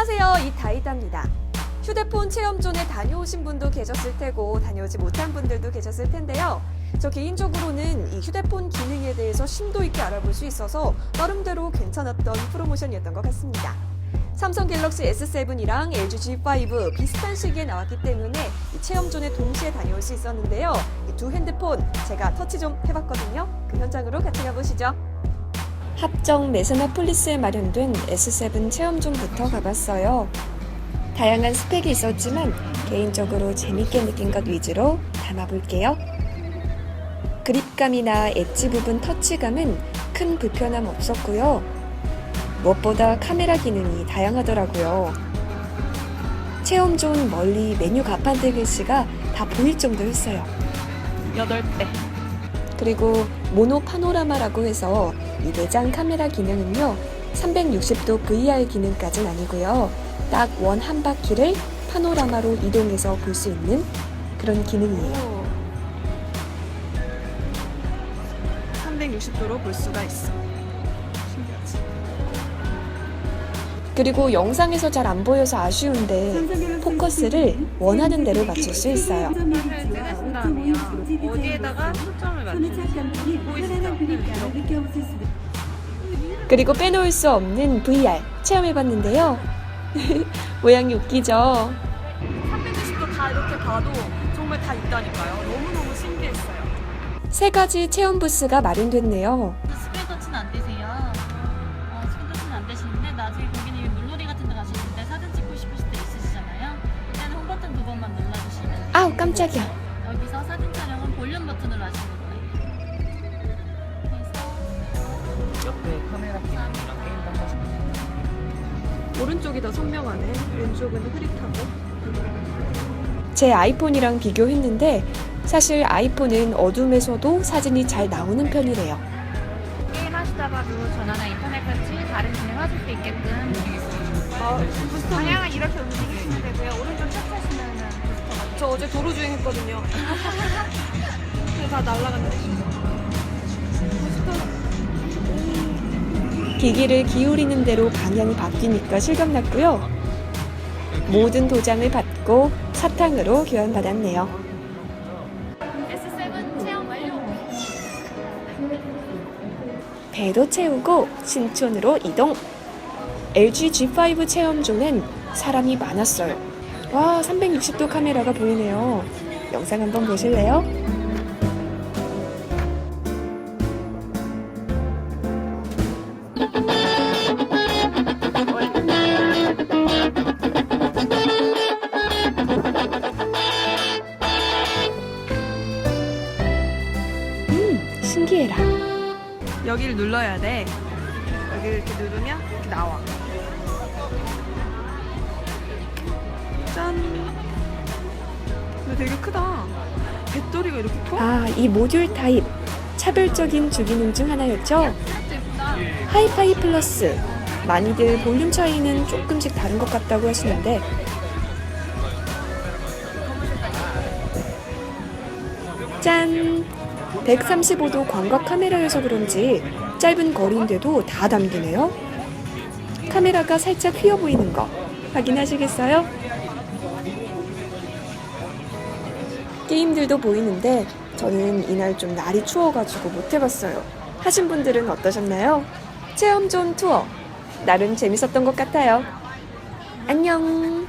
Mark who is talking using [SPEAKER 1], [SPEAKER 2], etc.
[SPEAKER 1] 안녕하세요. 이다이다입니다. 휴대폰 체험존에 다녀오신 분도 계셨을 테고 다녀오지 못한 분들도 계셨을 텐데요. 저 개인적으로는 이 휴대폰 기능에 대해서 심도 있게 알아볼 수 있어서 나름대로 괜찮았던 프로모션이었던 것 같습니다. 삼성 갤럭시 S7이랑 LG G5 비슷한 시기에 나왔기 때문에 이 체험존에 동시에 다녀올 수 있었는데요. 이 두 핸드폰 제가 터치 좀 해봤거든요. 그 현장으로 같이 가보시죠. 합정 메스나폴리스에 마련된 S7 체험존부터 가봤어요. 다양한 스펙이 있었지만 개인적으로 재밌게 느낀 것 위주로 담아볼게요. 그립감이나 엣지 부분 터치감은 큰 불편함 없었고요. 무엇보다 카메라 기능이 다양하더라고요. 체험존 멀리 메뉴 가판대 글씨가 다 보일 정도였어요.
[SPEAKER 2] 8대.
[SPEAKER 1] 그리고 모노 파노라마라고 해서 이 내장 카메라 기능은요 360도 VR 기능까지는 아니고요 딱 원 한 바퀴를 파노라마로 이동해서 볼 수 있는 그런 기능이에요
[SPEAKER 2] 360도로 볼 수가 있어. 신기하지?
[SPEAKER 1] 그리고 영상에서 잘 안 보여서 아쉬운데 포커스를 원하는 대로 맞출 수 있어요.
[SPEAKER 2] 어디에다가 초점을 맞추는지?
[SPEAKER 1] 그리고 빼놓을 수 없는 VR 체험해봤는데요 모양이 웃기죠
[SPEAKER 2] 360도 다 이렇게 봐도 정말 다 있다니까요. 너무너무 신기했어요.
[SPEAKER 1] 세 가지 체험 부스가 마련됐네요 아우 깜짝이야
[SPEAKER 3] 여기서 사진 촬영은 볼륨 버튼으로 하시는 거예요. 그래서
[SPEAKER 4] 옆에 카메라 게임도 번씩
[SPEAKER 2] 오른쪽이 더 선명하네. 왼쪽은 흐릿하고.
[SPEAKER 1] 제 아이폰이랑 비교했는데 사실 아이폰은 어둠에서도 사진이 잘 나오는 편이래요.
[SPEAKER 3] 게임 하시다가도 전화나 인터넷 같이 다른 기능 하실 수 있게끔 방향을 이렇게 움직이시면 되고요.
[SPEAKER 2] 저 어제 도로 주행했거든요. 근데 다 날라갔네.
[SPEAKER 1] 기기를 기울이는 대로 방향이 바뀌니까 실감났고요. 모든 도장을 받고 사탕으로 교환받았네요.
[SPEAKER 3] S7 체험 완료!
[SPEAKER 1] 배도 채우고 신촌으로 이동. LG G5 체험존엔 사람이 많았어요. 와, 360도 카메라가 보이네요. 영상 한번 보실래요? 음.
[SPEAKER 2] 여기를 눌러야 돼. 여기를 이렇게 누르면 이렇게 나와. 짠. 근데 되게 크다. 배터리가 이렇게 커?
[SPEAKER 1] 아, 이 모듈 타입 차별적인 주기능 중 하나였죠. 하이파이 플러스 많이들 볼륨 차이는 조금씩 다른 것 같다고 하시는데 짠! 135도 광각 카메라여서 그런지 짧은 거리인데도 다 담기네요. 카메라가 살짝 휘어 보이는 거 확인하시겠어요? 게임들도 보이는데 저는 이날 좀 날이 추워가지고 못 해봤어요. 하신 분들은 어떠셨나요? 체험 존 투어 나름 재밌었던 것 같아요. 안녕.